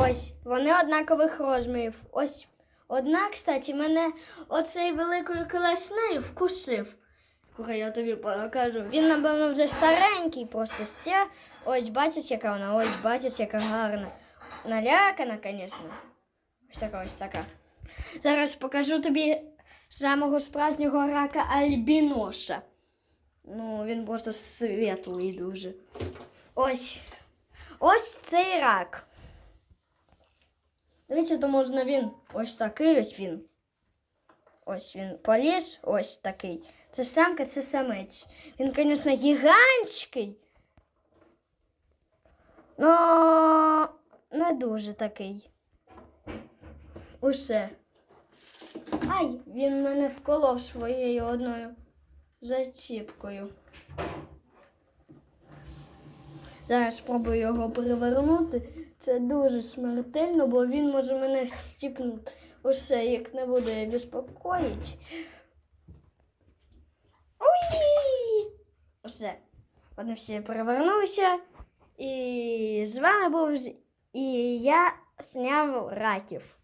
Ось, вони однакових розмірів. Ось одна, кстати, мене оцей великою класнею вкусив. Коли я тобі покажу. Він, напевно, вже старенький, просто ще. Ось бачиш, яка вона, ось бачиш, яка гарна. Налякана, звісно. Ось така, ось така. Зараз покажу тобі самого справжнього рака альбіноша. Ну, він просто світлий дуже. Ось. Ось цей рак. Дивіться, то можна він ось такий ось він. Ось він поліз, ось такий. Це самка, це самець. Він, звісно, гігантський. Но не дуже такий. Усе. Ай, він мене вколов своєю одною заціпкою. Зараз спробую його перевернути. Це дуже смертельно, бо він може мене стіпнути. Усе, як не буду я безпокоїть. Уї! Все. Вони всі перевернулися. І з вами був і я зняв раків.